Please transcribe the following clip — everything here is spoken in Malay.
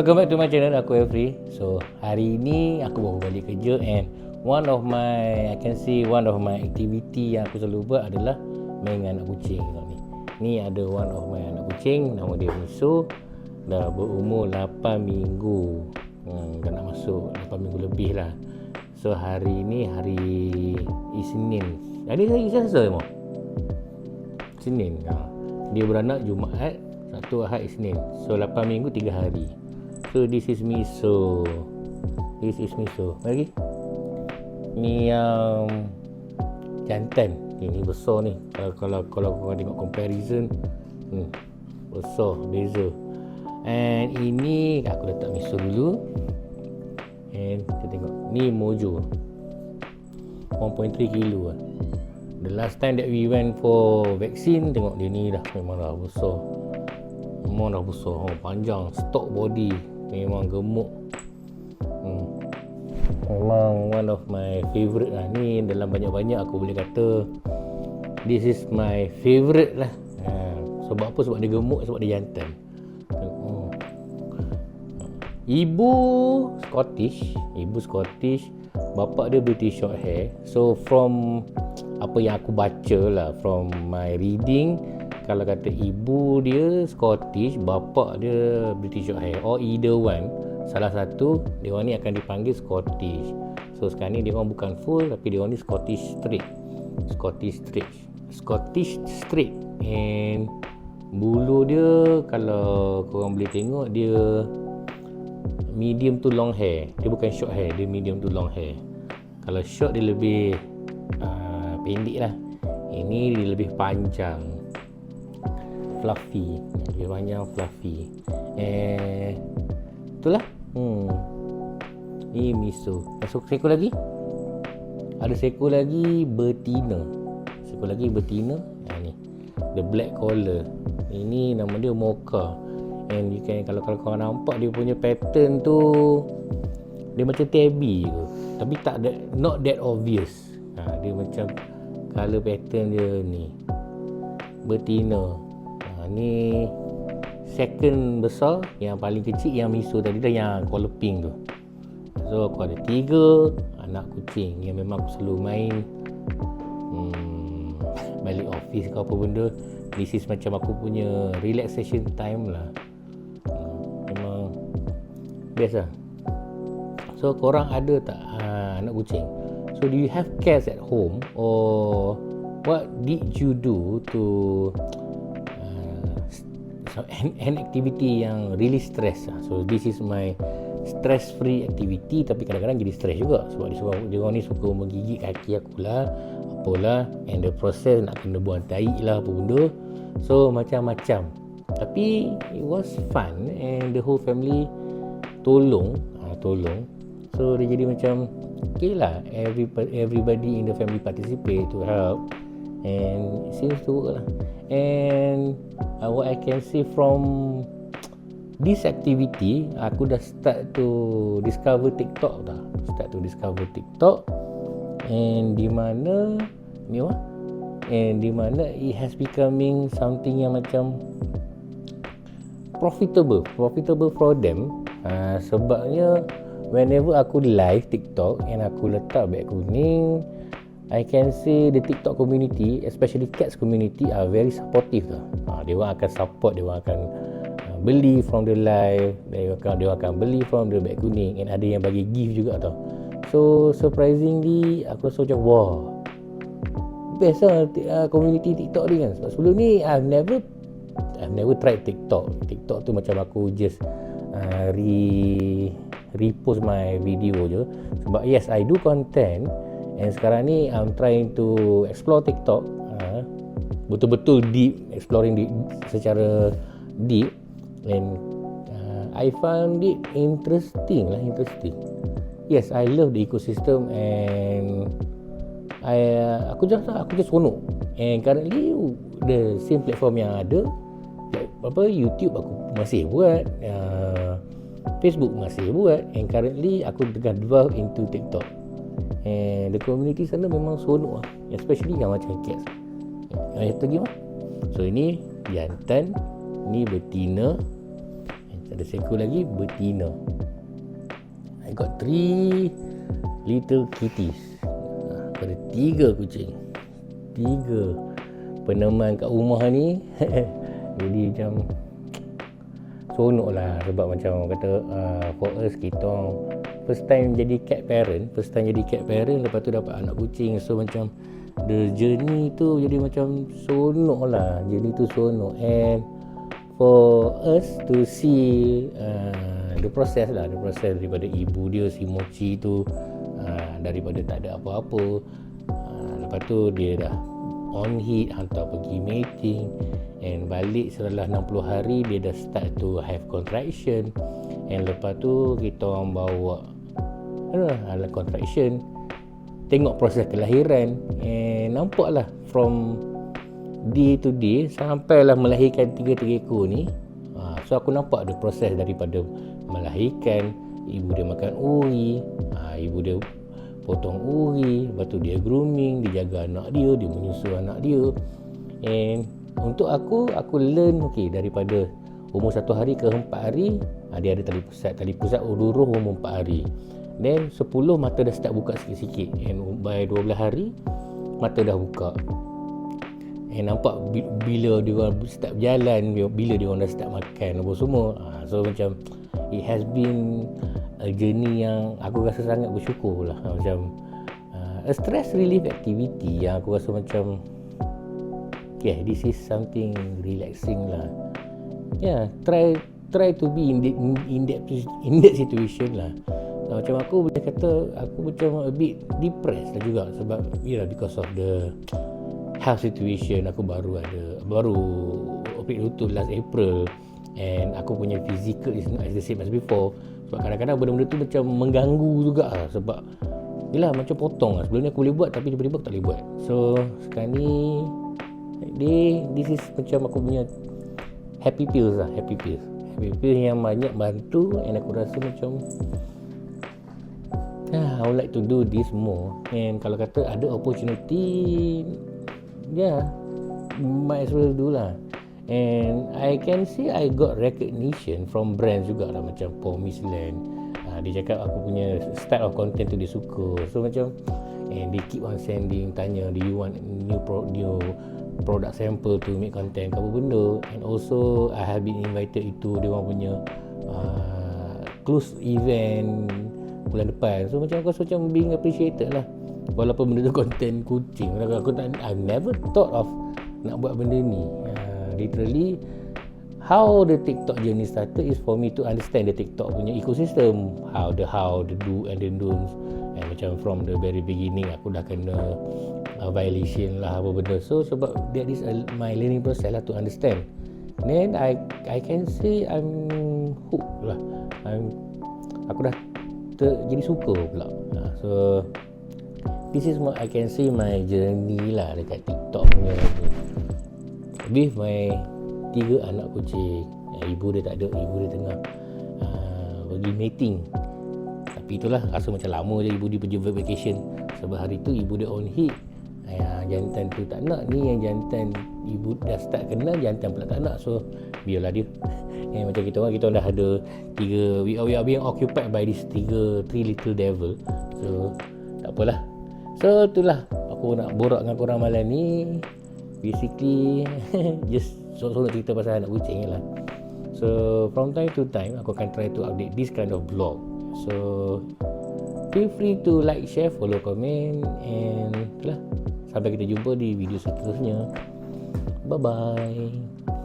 Welcome back to my channel. Aku Every So hari ni Aku baru balik kerja And One of my I can see One of my activity Yang aku selalu buat adalah Main dengan anak kucing. Tau ni. Ni ada one of my anak kucing. Nama dia Musuh Dah berumur 8 minggu. Hmm, Dah nak masuk 8 minggu lebih lah. So hari ni Hari Isnin. Hari ni hari Selasa mau Isnin ha. Dia beranak Jumaat Satu Ahad Isnin. So 8 minggu 3 hari So this is miso. This is miso. Lagi. Ni yang Jantan. Ini besar ni. Kalau kalau kalau kau tengok comparison. Hmm, Besar Beza. And ini Aku letak miso dulu. And kita tengok. Ni mojo. 1.3 kilo lah. The last time that we went for vaccine Tengok dia ni dah Memang dah besar. Memang dah besar. Oh, Panjang. Stock body Memang gemuk hmm. Memang one of my favourite lah Ni dalam banyak-banyak aku boleh kata This is my favourite lah ha. Sebab apa? Sebab dia gemuk Sebab dia jantan hmm. Ibu Scottish Ibu Scottish Bapak dia British short hair So from Apa yang aku baca lah From my reading Kalau kata ibu dia Scottish Bapak dia British Or either one Salah satu Dia orang ni akan dipanggil Scottish. So sekarang ni dia orang bukan full Tapi dia orang ni Scottish straight. Scottish straight. Scottish straight. And Bulu dia Kalau korang boleh tengok Dia medium to long hair. Dia bukan short hair dia medium to long hair. Kalau short dia lebih uh, pendek lah. Ini dia lebih panjang fluffy. Dia panjang fluffy. Eh itulah. Hmm. Ni miso. Masuk seko lagi? Ada seko lagi betina. Seko lagi betina. Ha, ni. The black collar. Ini nama dia mocha. And you can kalau kalau kau nampak dia punya pattern tu dia macam tabby tu. Tapi tak that, not that obvious. Ha, dia macam color pattern dia ni. Betina. Ni second besar yang paling kecil yang miso tadi dah yang color pink tu. So aku ada tiga anak kucing yang memang aku selalu main hmm, balik office ke apa benda. This is macam aku punya relaxation time lah best lah so korang ada tak ha, anak kucing so do you have cats at home or what did you do to uh, an activity yang really stress lah. so this is my stress free activity tapi kadang-kadang jadi stress juga. Sebab dia, suka, dia orang ni suka menggigit kaki aku lah apalah and the process nak kena buang tai lah apa benda. So macam-macam. Tapi it was fun and the whole family tolong ha, tolong. So dia jadi macam okay lah every, everybody in the family participate to help and it seems to work lah and uh, what I can see from this activity aku dah start to discover TikTok dah. Start to discover TikTok. And di mana ni apa? And di mana it has becoming something yang macam profitable profitable for them. Ha, sebabnya whenever aku live TikTok and aku letak beg kuning I can see the TikTok community especially cats community are very supportive lah. Ha, dia orang akan support, dia orang akan uh, beli from the live, dia akan dia akan beli from the beg kuning and ada yang bagi gift juga tau. So surprisingly aku rasa macam wow. Best lah uh, community TikTok ni kan. Sebab sebelum ni I've never I've never tried TikTok. TikTok tu macam aku just uh, re repost my video je sebab yes I do content and sekarang ni I'm trying to explore TikTok. Uh, betul-betul deep exploring deep, secara deep. And uh, I found it interesting lah interesting. Yes I love the ecosystem and I uh, aku just aku just seronok. And currently the same platform yang ada apa YouTube aku masih buat uh, Facebook masih buat. And currently aku tengah delve into TikTok and the community sana memang seronok lah especially yang macam cats yang itu lagi mah so ini jantan ni betina Ada seekor lagi betina. I got three little kitties. Ha, ada tiga kucing. Tiga peneman kat rumah ni. Jadi macam seronok lah sebab macam orang kata uh, for us kita first time jadi cat parent first time jadi cat parent lepas tu dapat anak kucing. So macam the journey tu jadi macam seronok lah. Journey tu seronok. And for us to see uh, the process lah. The process daripada ibu dia si Mochi tu uh, daripada tak ada apa-apa. Uh, lepas tu dia dah on hit hantar pergi mating. And balik setelah 60 hari dia dah start to have contraction. And lepas tu kita orang bawa uh, ala contraction. Tengok proses kelahiran and nampaklah from day to day sampailah melahirkan tiga tiga ekor ni. Ha, so aku nampak ada proses daripada melahirkan ibu dia makan uri ha, ibu dia potong uri lepas tu dia grooming dia jaga anak dia dia menyusu anak dia. And untuk aku aku learn okay, daripada umur satu hari ke empat hari ha, dia ada tali pusat tali pusat ururuh umur empat hari then sepuluh mata dah start buka sikit-sikit and by dua belas hari mata dah buka Eh nampak bila dia orang start berjalan bila dia orang dah start makan apa semua. Ha, so macam it has been a journey yang aku rasa sangat bersyukur lah. Ha, macam uh, a stress relief activity yang aku rasa macam yeah this is something relaxing lah. Yeah, try try to be in, the, in that in that situation lah. Uh, macam aku boleh kata aku macam a bit depressed lah juga sebab yeah because of the health situation aku baru ada baru operate lutut last April and aku punya physical is not as the same as before. Sebab kadang-kadang benda-benda tu macam mengganggu juga lah sebab Yelah macam potong lah. Sebelum ni aku boleh buat Tapi tiba-tiba aku tak boleh buat. So sekarang ni Day, This is macam aku punya Happy pills lah Happy pills. Happy pills yang banyak bantu And aku rasa macam ah, I would like to do this more And kalau kata ada opportunity yeah, might as well do lah. And I can see I got recognition from brands juga lah macam Promise Land. Uh, dia cakap aku punya style of content tu dia suka. So macam and they keep on sending tanya do you want new pro, new product sample to make content apa benda and also I have been invited itu dia orang punya uh, close event bulan depan. So macam aku rasa macam being appreciated lah. Walaupun benda tu konten kucing. Aku tak I never thought of nak buat benda ni. Uh, literally how the TikTok journey started is for me to understand the TikTok punya ecosystem. How the how the do and the don'ts. And macam from the very beginning aku dah kena uh, violation lah apa benda. So sebab that is a, my learning process lah to understand. Then I I can say I'm hooked lah. I'm aku dah ter, jadi suka pula uh, so this is what I can say my journey lah dekat TikTok punya ni. With my tiga anak kucing. Ibu dia tak ada, ibu dia tengah uh, pergi mating. Tapi itulah rasa macam lama je ibu dia pergi vacation. Sebab hari tu ibu dia on hit. Uh, jantan tu tak nak ni yang jantan ibu dah start kenal jantan pula tak nak. So biarlah dia. Eh, macam kita orang kita orang dah ada tiga we are, we are being occupied by this tiga three little devil. So tak apalah. So itulah. Aku nak borak dengan korang malam ni. Basically just sorok-sorok cerita pasal anak kucing lah. So from time to time aku akan try to update this kind of vlog. So feel free to like, share, follow, comment And itulah. Sampai kita jumpa di video seterusnya Bye-bye.